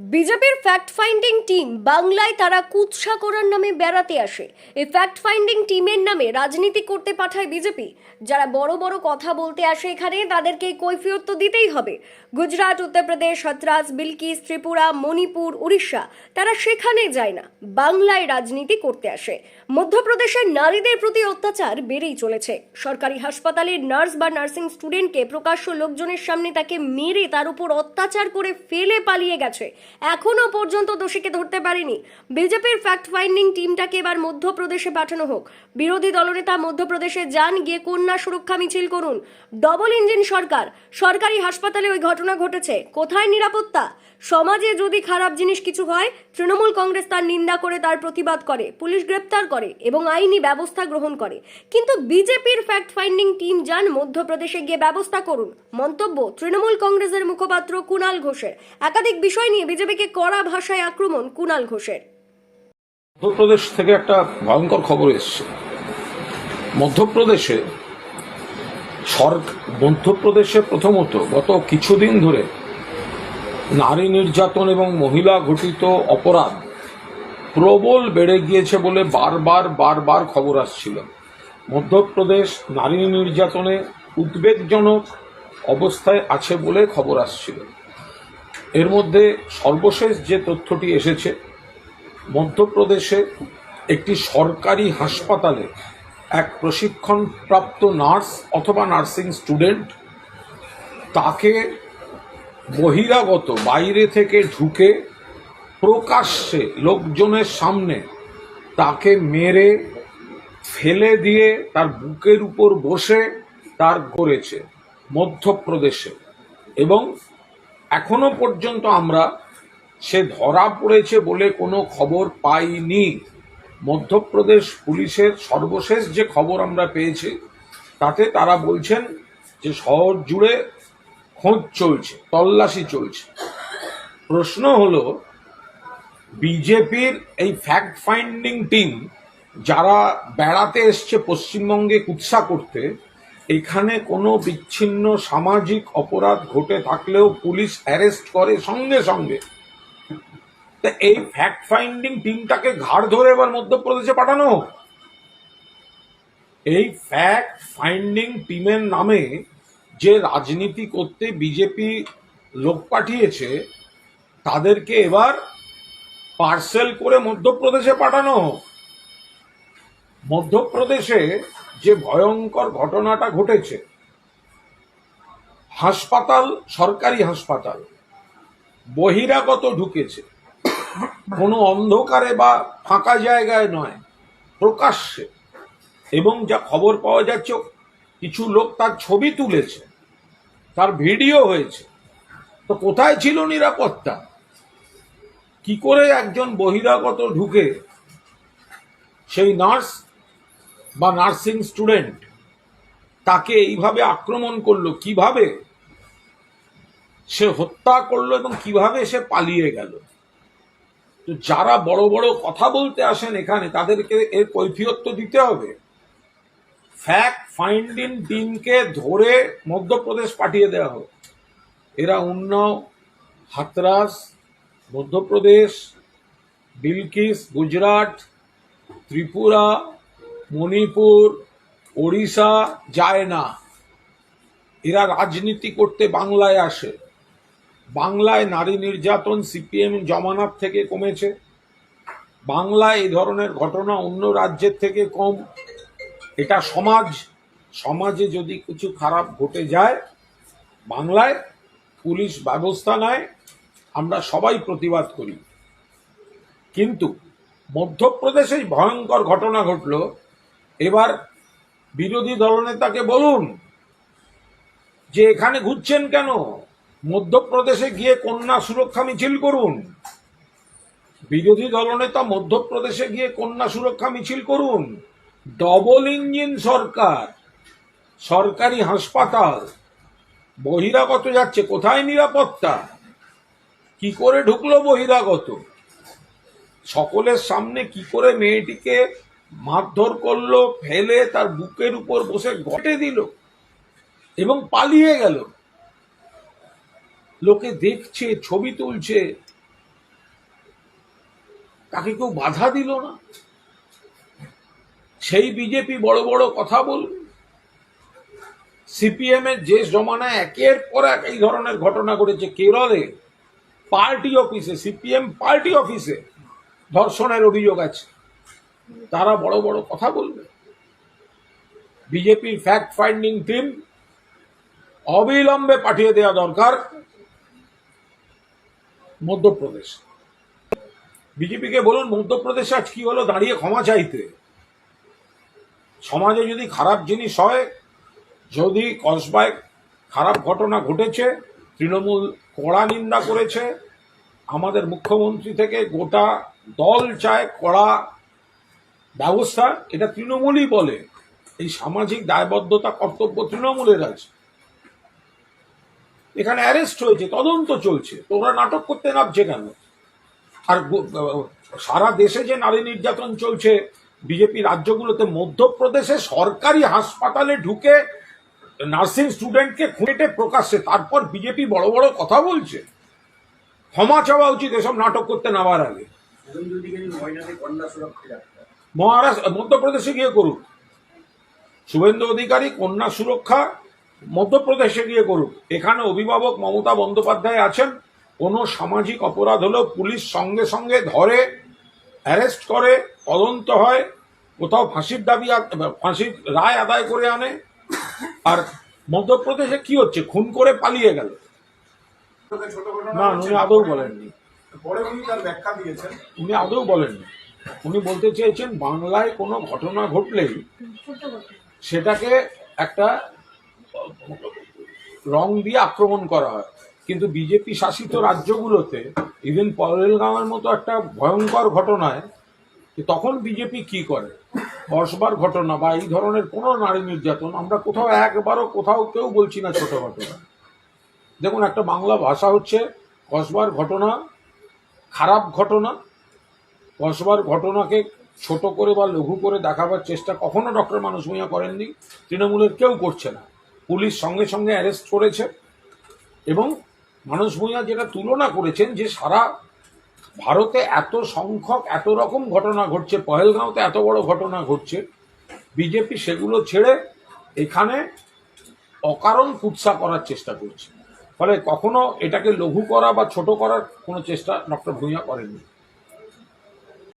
বিজেপির fact finding team বাংলায় তারা কুৎসা করার নামে বেড়াতে আসে। এই ফ্যাক্ট ফাইন্ডিং টিমের নামে রাজনীতি করতে পাঠায় বিজেপি। যারা বড় বড় কথা বলতে আসে এখানে, তাদেরকে কৈফিয়ত তো দিতেই হবে। গুজরাট, উত্তরপ্রদেশ হাতরাস বিলকিস, ত্রিপুরা, মণিপুর, উড়িষ্যা, তারা সেখানে যায় না। বাংলায় রাজনীতি করতে আসে। মধ্যপ্রদেশের নারীদের প্রতি অত্যাচার বেড়েই চলেছে। সরকারি হাসপাতালের নার্স বা নার্সিং স্টুডেন্টকে প্রকাশ্য লোকজনের সামনে তাকে মেরে তার উপর অত্যাচার করে ফেলে পালিয়ে গেছে। এখনও পর্যন্ত দোষীকে ধরতে পারেনি। বিজেপির ফ্যাক্ট ফাইন্ডিং টিমটাকে এবার মধ্যপ্রদেশে পাঠানো হোক। বিরোধী দলনেতা মধ্যপ্রদেশে যান, গিয়ে কন্যা সুরক্ষা মিছিল করুন। ডবল ইঞ্জিন সরকার, সরকারি হাসপাতালে ওই ঘটনা ঘটেছে। কোথায় নিরাপত্তা? সমাজে যদি খারাপ জিনিস কিছু হয়, তৃণমূল কংগ্রেস তার নিন্দা করে, তার প্রতিবাদ করে, পুলিশ গ্রেপ্তার করে এবং আইনি ব্যবস্থা গ্রহণ করে। কিন্তু বিজেপির ফ্যাক্ট ফাইন্ডিং টিম যান, মধ্যপ্রদেশে গিয়ে ব্যবস্থা করুন। মন্তব্য, তৃণমূল কংগ্রেসের মুখপাত্র কুণাল ঘোষের। একাধিক বিষয় নিয়ে বিজেপিকে কড়া ভাষায় আক্রমণ কুণাল ঘোষের। মধ্যপ্রদেশ থেকে একটা ভয়ঙ্কর খবর এসছে। মধ্যপ্রদেশে মধ্যপ্রদেশে প্রথমত গত কিছুদিন ধরে নারী নির্যাতন এবং মহিলা ঘটিত অপরাধ প্রবল বেড়ে গিয়েছে বলে বারবার বারবার খবর আসছিল। মধ্যপ্রদেশ নারী নির্যাতনে উদ্বেগজনক অবস্থায় আছে বলে খবর আসছিল। এর মধ্যে সর্বশেষ যে তথ্যটি এসেছে, মধ্যপ্রদেশে একটি সরকারি হাসপাতালে এক প্রশিক্ষণপ্রাপ্ত নার্স অথবা নার্সিং স্টুডেন্ট তাকে বহিরাগত বাইরে থেকে ঢুকে প্রকাশ্যে লোকজনের সামনে তাকে মেরে ফেলে দিয়ে তার বুকের উপর বসে তার করেছে মধ্যপ্রদেশে এবং এখনও পর্যন্ত আমরা সে ধরা পড়েছে বলে কোনো খবর পাইনি। মধ্যপ্রদেশ পুলিশের সর্বশেষ যে খবর আমরা পেয়েছি, তাতে তারা বলছেন যে শহর জুড়ে খোঁজ চলছে, তল্লাশি চলছে। প্রশ্ন হলো, বিজেপির এই ফ্যাক্ট ফাইন্ডিং টিম যারা বেড়াতে এসছে পশ্চিমবঙ্গে কুৎসা করতে এখানে কোনো বিচ্ছিন্ন সামাজিক অপরাধ ঘটে থাকলেও পুলিশ অ্যারেস্ট করে সঙ্গে সঙ্গে তা এই ফ্যাক্ট ফাইন্ডিং টিমটাকে ঘাড় ধরে এবার মধ্যপ্রদেশে পাঠানো। এই ফ্যাক্ট ফাইন্ডিং টিমের নামে যে রাজনীতি করতে বিজেপি লোক পাঠিয়েছে, তাদেরকে এবার পার্সেল করে মধ্যপ্রদেশে পাঠানো। মধ্যপ্রদেশে যে ভয়ঙ্কর ঘটনাটা ঘটেছে। হাসপাতাল, সরকারি হাসপাতাল, বহিরাগত ঢুকেছে। কোনো অন্ধকারে বা ফাঁকা জায়গায় নয়, প্রকাশ্যে। এবং যা খবর পাওয়া যাচ্ছে, কিছু লোক তার ছবি তুলেছে, তার ভিডিও হয়েছে। তো কোথায় ছিল নিরাপত্তা? কি করে একজন বহিরাগত ঢুকে সেই নার্স বা নার্সিং স্টুডেন্ট তাকে এইভাবে আক্রমণ করল, কীভাবে? সে হত্যা করল এবং কীভাবে সে পালিয়ে গেল? তো যারা বড় বড় কথা বলতে আসেন এখানে, তাদেরকে এর কৈফিয়ত তো দিতে হবে। ফ্যাক্ট ফাইন্ডিং টিমকে ধরে মধ্যপ্রদেশ পাঠিয়ে দেওয়া হোক। এরা উন্নাও, হাতরাস, মধ্যপ্রদেশ, বিলকিস, গুজরাট, ত্রিপুরা মণিপুর, ওড়িশা যায় না। এরা রাজনীতি করতে বাংলায় আসে। বাংলায় নারী নির্যাতন সিপিএম জমানার থেকে কমেছে। বাংলায় এই ধরনের ঘটনা অন্য রাজ্যের থেকে কম। এটা সমাজ। সমাজে যদি কিছু খারাপ ঘটে যায়, বাংলায় পুলিশ ব্যবস্থা নেয়, আমরা সবাই প্রতিবাদ করি। কিন্তু মধ্যপ্রদেশে ভয়ঙ্কর ঘটনা ঘটল। এবার বিরোধী দলনেতাকে বলুন যে এখানে ঘুরছেন কেন? মধ্যপ্রদেশে গিয়ে কন্যা সুরক্ষা মিছিল করুন। বিরোধী দলনেতা মধ্যপ্রদেশে গিয়ে কন্যা সুরক্ষা মিছিল করুন। ডবল ইঞ্জিন সরকার, সরকারি হাসপাতাল, বহিরাগত যাচ্ছে, কোথায় নিরাপত্তা? কি করে ঢুকলো বহিরাগত? সকলের সামনে কি করে মেয়েটিকে মারধর করল, ফেলে তার বুকের উপর বসে গটে দিল এবং পালিয়ে গেল। লোকে দেখছে, ছবি তুলছে। তাকে কেউ বাধা দিল না। সেই বিজেপি বড় বড় কথা বলবে সিপিএম এর যে জমানায় একের পর এক এই ধরনের ঘটনা ঘটেছে কেরলে। পার্টি অফিসে, সিপিএম পার্টি অফিসে ধর্ষণের অভিযোগ আছে। তারা বড় বড় কথা বলবে। বিজেপির ফ্যাক্ট ফাইন্ডিং টিম অবিলম্বে পাঠিয়ে দেওয়া দরকার মধ্যপ্রদেশ। বিজেপিকে বলুন, মধ্যপ্রদেশে আজ কি হলো? দাঁড়িয়ে ক্ষমা চাইতে। সমাজে যদি খারাপ জিনিস হয়, যদি কসবায় খারাপ ঘটনা ঘটেছে, তৃণমূল কড়া নিন্দা করেছে, আমাদের মুখ্যমন্ত্রী থেকে গোটা দল চায় কড়া ব্যবস্থা এটা তৃণমূলই বলে। এই সামাজিক দায়বদ্ধতা কর্তব্য তৃণমূলের আছে। এখানে অ্যারেস্ট হয়েছে, তদন্ত চলছে। তোমরা নাটক করতে নামছে কেন? আর সারা দেশে যে নারী নির্যাতন চলছে, বিজেপি রাজ্যগুলোতে মধ্যপ্রদেশে সরকারি হাসপাতালে ঢুকে নার্সিং স্টুডেন্টকে খুঁটে প্রকাশ্যে, তারপর বিজেপি বড় বড় কথা বলছে। ক্ষমা চাওয়া উচিত এসব নাটক করতে নামার আগে। মহারাষ্ট্র মধ্যপ্রদেশে গিয়ে করুক। শুভেন্দু অধিকারী কন্যা সুরক্ষা মধ্যপ্রদেশে গিয়ে করুক। এখানে অভিভাবক মমতা বন্দ্যোপাধ্যায় আছেন। কোনো সামাজিক অপরাধ হলেও পুলিশ সঙ্গে সঙ্গে ধরে অ্যারেস্ট করে তদন্ত হয় কোথাও ফাঁসির দাবি ফাঁসির রায় আদায় করে আনে। আর মধ্যপ্রদেশে কি হচ্ছে? খুন করে পালিয়ে গেল। না উনি আদৌ বলেননি। পরে উনি তার ব্যাখ্যা দিয়েছেন। উনি আদৌ বলেননি। উনি বলতে চেয়েছেন, বাংলায় কোনো ঘটনা ঘটলেই সেটাকে একটা রং দিয়ে আক্রমণ করা হয়। কিন্তু বিজেপি শাসিত রাজ্যগুলোতে ইভেন পরেলগাঁওয়ের মতো একটা ভয়ঙ্কর ঘটনায় তখন বিজেপি কি করে? কসবার ঘটনা বা এই ধরনের কোনো নারী নির্যাতন আমরা কোথাও একবারও কোথাও কেউ বলছি না ছোট ঘটনা দেখুন, একটা বাংলা ভাষা হচ্ছে কসবার ঘটনা, খারাপ ঘটনা কসবার ঘটনাকে ছোট করে বা লঘু করে দেখাবার চেষ্টা কখনো ডক্টর মানুষ ভূঁইয়া করেননি। তৃণমূলের কেউ করছে না। পুলিশ সঙ্গে সঙ্গে অ্যারেস্ট করেছে এবং মানুষ ভূঁইয়া যেটা তুলনা করেছেন যে সারা ভারতে এত সংখ্যক, এত রকম ঘটনা ঘটছে, পহেলগাঁওতে এত বড় ঘটনা ঘটছে, বিজেপি সেগুলো ছেড়ে এখানে অকারণ কুৎসা করার চেষ্টা করছে। ফলে কখনো এটাকে লঘু করা বা ছোট করার কোনো চেষ্টা ডক্টর ভূঁইয়া করেননি।